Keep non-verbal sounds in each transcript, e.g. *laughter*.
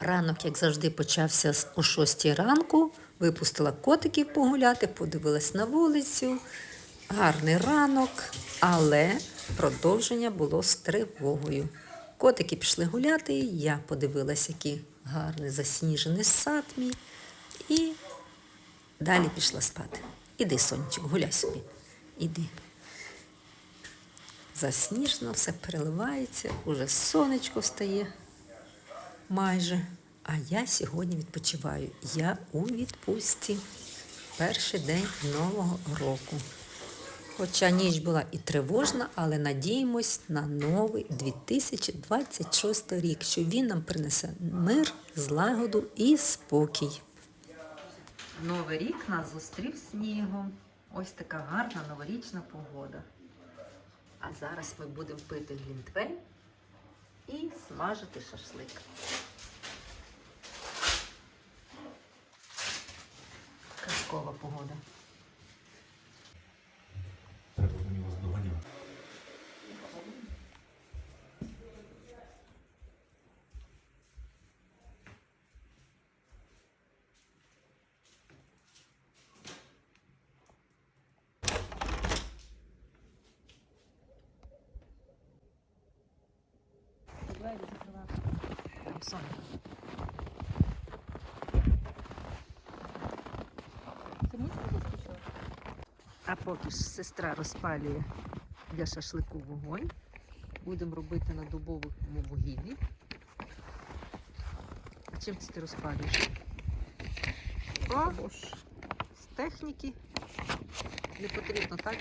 Ранок, як завжди, почався о 6 ранку. Випустила котиків погуляти, подивилась на вулицю. Гарний ранок, але продовження було з тривогою. Котики пішли гуляти, я подивилась, який гарний засніжений сад мій. І далі пішла спати. Іди, сонечок, гуляй собі. Іди. Засніжено, все переливається, уже сонечко встає майже. А я сьогодні відпочиваю. Я у відпустці. Перший день нового року. Хоча ніч була і тривожна, але надіємось на новий 2026 рік, що він нам принесе мир, злагоду і спокій. Новий рік нас зустрів снігом. Ось така гарна новорічна погода. А зараз ми будемо пити глінтвейн і смажити шашлик. Казкова погода. Там сон. Це музика заскочила? А поки ж сестра розпалює для шашлику вогонь. Будемо робити на дубовому вугіллі. А чим це ти розпалюєш? О, з техніки. Не потрібно, так?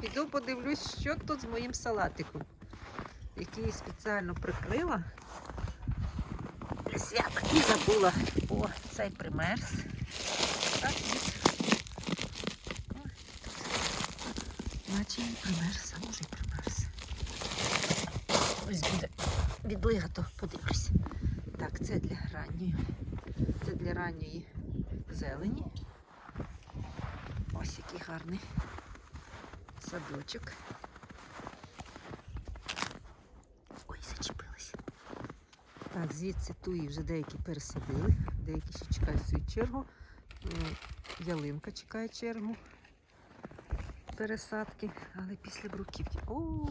Піду подивлюсь, що тут з моїм салатиком, який спеціально прикрила. Для свята і забула. О, цей примерз. Так, Наче не примерз, а може й примерз. Ось буде відлига, то подивлюсь. Так, це для ранньої. Це для ранньої зелені. Ось який гарний садочок. Ой, зачепилась. Так, звідси туї вже деякі пересадили, деякі ще чекають свою чергу. Ялинка чекає чергу пересадки, але після бруківки. О,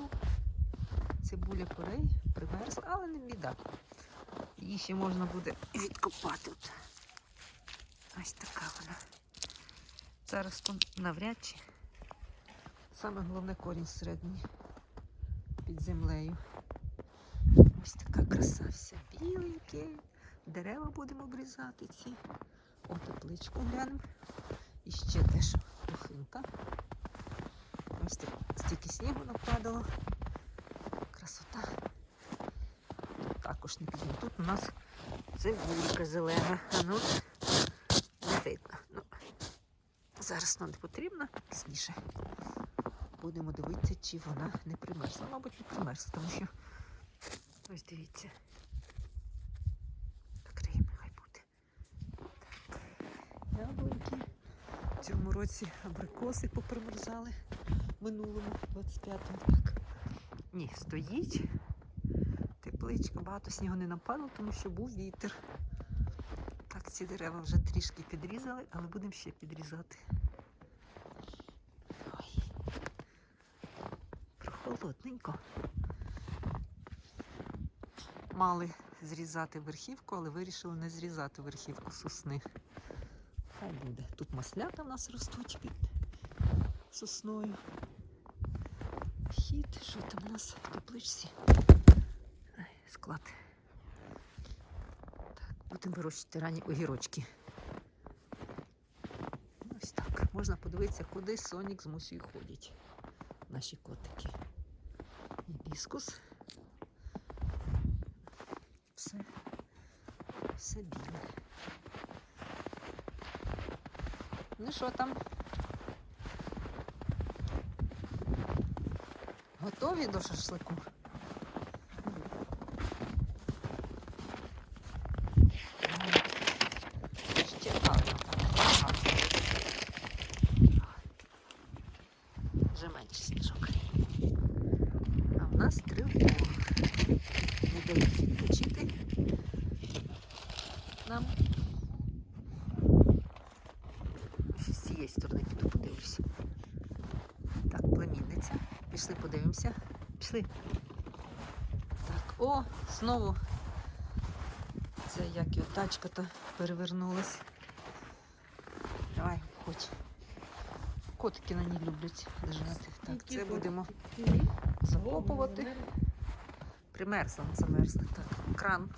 цибуля порей примерзла, але не біда. Її ще можна буде відкопати. От. Ось така вона. Зараз навряд чи. Саме головне корінь середній під землею. Ось така краса вся біленьке. Дерева будемо обрізати ці. О, тепличку глянемо. І ще теж лохинка. Ось так, стільки снігу нападало. Красота. Тут також не підемо. Тут у нас цибулька зелена. А ну, не видно. Ну, зараз нам не потрібно пізніше. Будемо дивитися, чи вона не примерзла. Мабуть, не примерзла, тому що ось дивіться. Закриємо, хай буде. Так. Яблуньки. В цьому році абрикоси попримерзали минулому 25-му. Так. Ні, стоїть. Тепличка, багато снігу не напало, тому що був вітер. Так, ці дерева вже трішки підрізали, але будемо ще підрізати. Ой. Прохолодненько. Мали зрізати верхівку, але вирішили не зрізати верхівку сосни. Хай буде. Тут маслята в нас ростуть під сосною. Вхід, що там у нас в тепличці? Склад. Так, будемо вирощувати ранні огірочки. Ось так. Можна подивитися, куди Сонік з Мусею ходять. Наші котики. Гібіскус. Все. Все біле. Ну що там? Готові до шашлику? Ще гарно так. гарно. Вже менше сніжок. А в нас тривога. Не дають відпочити. нам. Ще з цієї сторони піду подивлюся. Так, племінниця. Пішли, подивимося. Пішли. Так, о, знову. Це як його тачка-то перевернулась. Давай, хоч. Котики на ній люблять лежати. Так, це будемо закопувати. Примерзла, замерзла. Так, кран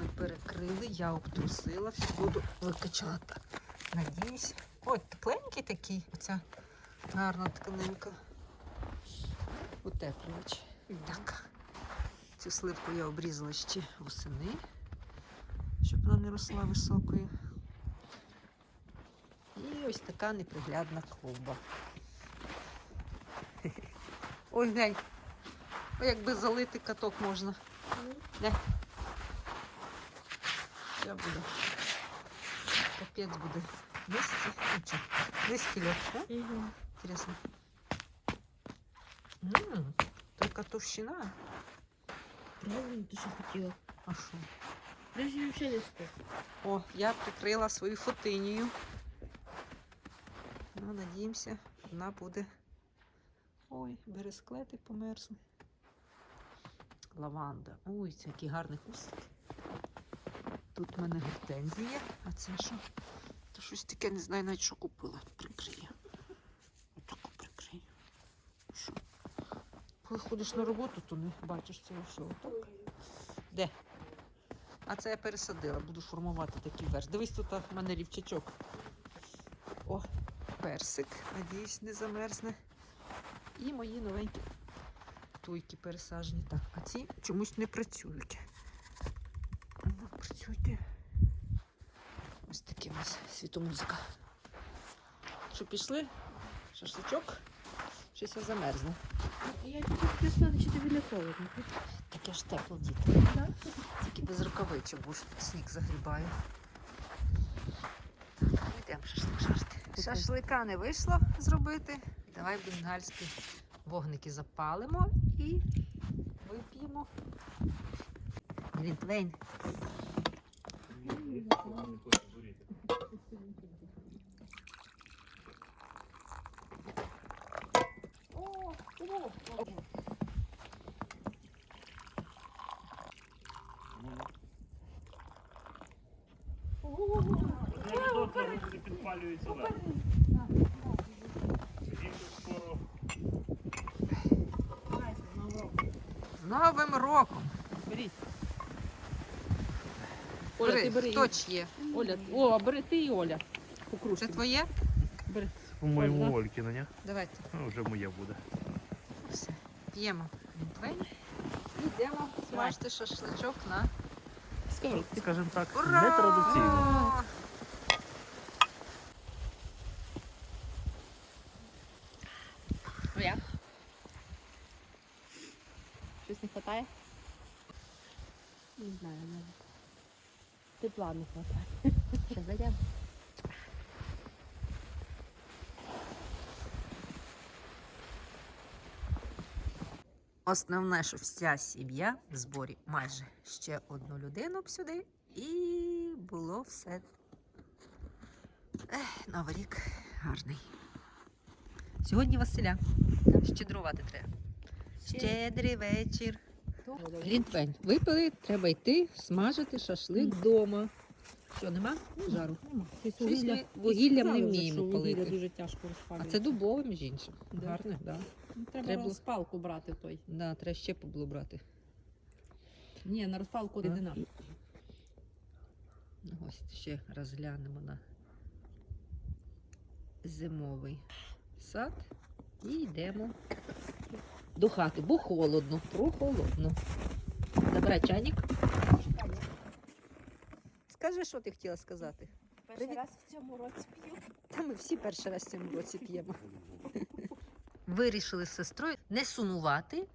ми перекрили, я обтрусила, всю воду викачала. Надіюсь. Ой, тепленький такий, оця гарна тканинка. Утеплювач. Так. Цю сливку я обрізала ще восени, щоб вона не росла високою. І ось така неприглядна клумба. *laughs* Ой, глянь. Ой, якби залити каток можна. Не. Я буду. Капець буде. Низький. Нічого. Низький льот, да? Интересно. Ммм, только товщина. Правильно, ти що хотіла. А що? Взагалі не. О, я прикрила свою фотинію. Ну, надіємося, вона буде. Ой, бересклети померзли. Лаванда. Ой, це який гарний кустик. Тут в мене гортензія. А це що? То щось таке, не знаю навіть, що купила. Прикрию. Отаку прикрию. Що? Коли ходиш на роботу, то не бачиш цього всього. Так? Де? А це я пересадила, буду формувати такий верш. Дивись, тут в мене рівчачок. О, персик. Надіюсь, не замерзне. І мої новенькі туйки пересаджені. Так, а ці чомусь не працюють. Ну, працюйте. Ось такі у нас світомузика. Що пішли? Шашличок? Щось я замерзне. Я тільки прислала, чи тобі не холодно. Таке ж тепло, діти. Тільки без рукавичок, бо ж сніг загрібає. Так, йдемо шашлик жарти. Шашлика не вийшло зробити. Давай бенгальські вогники запалимо і вип'ємо. Глінтвейн. Люди підпалюються З Новим роком! Беріть. Оля, ти бери. Хто чиє? Оля, о, бери ти і Оля. По Це твоє? Бери. по-моєму Ольга. Олькіна, ні? Давайте. Ну, вже моє буде. П'ємо. І йдемо смажити шашличок на Сковородки. Скажімо так, Ура! нетрадиційно. Як? Щось не вистачає? Не знаю, не. Тепла не вистачає. Ще зайдемо. Основне, що вся сім'я в зборі майже ще одну людину б сюди, і було все. Ех, Новий рік гарний. Сьогодні Василя. Щедрувати треба. Щедрий вечір. Глінтвейн. Випили, треба йти смажити шашлик вдома. Що, нема жару? Щось Щось ми вугіллям не вміємо палити. дуже тяжко А це дубове, між іншим. Гарне, так. Да. Треба, треба- розпалку брати той. Да, треба ще було брати. Ні, на розпалку рідина. Ну, Ось ще розглянемо на зимовий сад і йдемо до хати, бо холодно, прохолодно. Забирай чайник. Скажи, що ти хотіла сказати? Перший Привіт. раз в цьому році п'ю. Та ми всі перший раз в цьому році п'ємо. Вирішили з сестрою не сумувати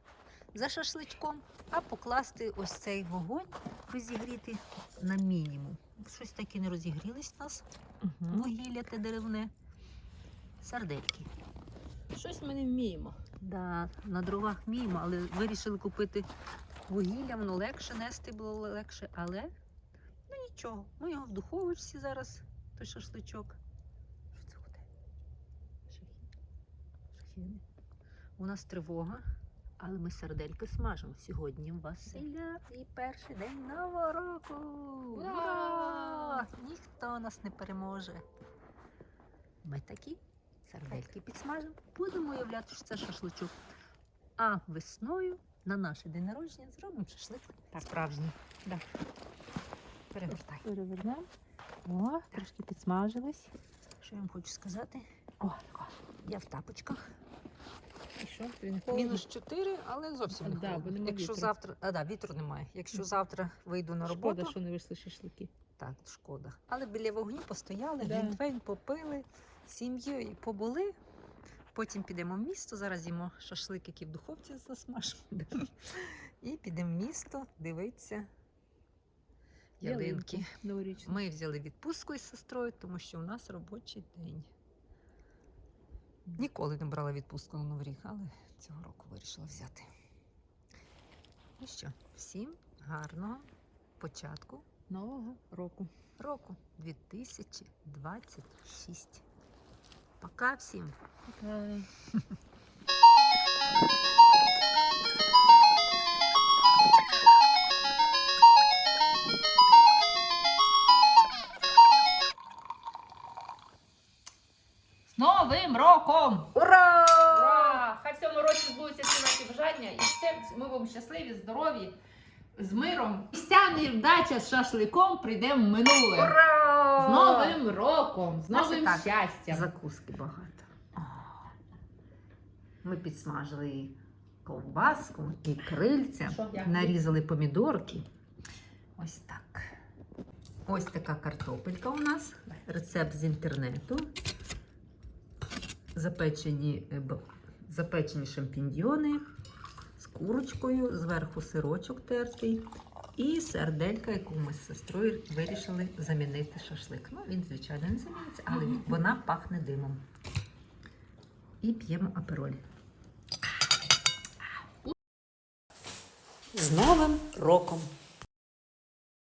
за шашличком, а покласти ось цей вогонь, розігріти на мінімум. Щось таке не розігрілись у нас, вугілля те деревне, сардельки. Щось ми не вміємо. Да, на дровах вміємо, але вирішили купити вугілля, воно легше нести було легше, але Ну нічого, ми його в духовочці зараз, той шашличок. Що це буде? Шахіни. У нас тривога, але ми сердельки смажимо. Сьогодні Василя і перший день нового року. Ура! Ніхто нас не переможе. Ми такі сердельки підсмажимо. Будемо уявляти, що це шашличок. А весною на наше день народження зробимо шашлик справжній. Да. Перевертай. Перевернемо. О, трошки підсмажились. Що я вам хочу сказати? О, о. Я в тапочках. І що? Холодно? Мінус 4, але зовсім не Да, холодно. Якщо вітру. завтра. А, да, вітру немає. Якщо завтра вийду на роботу, Шкода, що не вийшли шашлики. так, шкода. Але біля вогню постояли, Да. глінтвейн попили, сім'єю побули. Потім підемо в місто, зараз їмо шашлик, який в духовці засмажимо. *laughs* І підемо в місто дивитися ялинки. Ми взяли відпустку із сестрою, тому що у нас робочий день. Ніколи не брала відпустку на Новий рік, але цього року вирішила взяти. Ну що, всім гарного початку Нового року. року 2026. Пока всім! Пока. *laughs* миром. Вся невдача з шашликом прийде в минуле. Ура! З Новим роком, з новим так щастям. Закуски багато. Ми підсмажили і ковбаску, і крильця, Що, як? нарізали помідорки. Ось так. Ось така картопелька у нас. Рецепт з інтернету. Запечені, е, запечені шампіньйони з курочкою, зверху сирочок тертий. І серделька, яку ми з сестрою вирішили замінити шашлик. Ну, він, звичайно, не заміниться, але вона пахне димом. І п'ємо апероль. З Новим роком!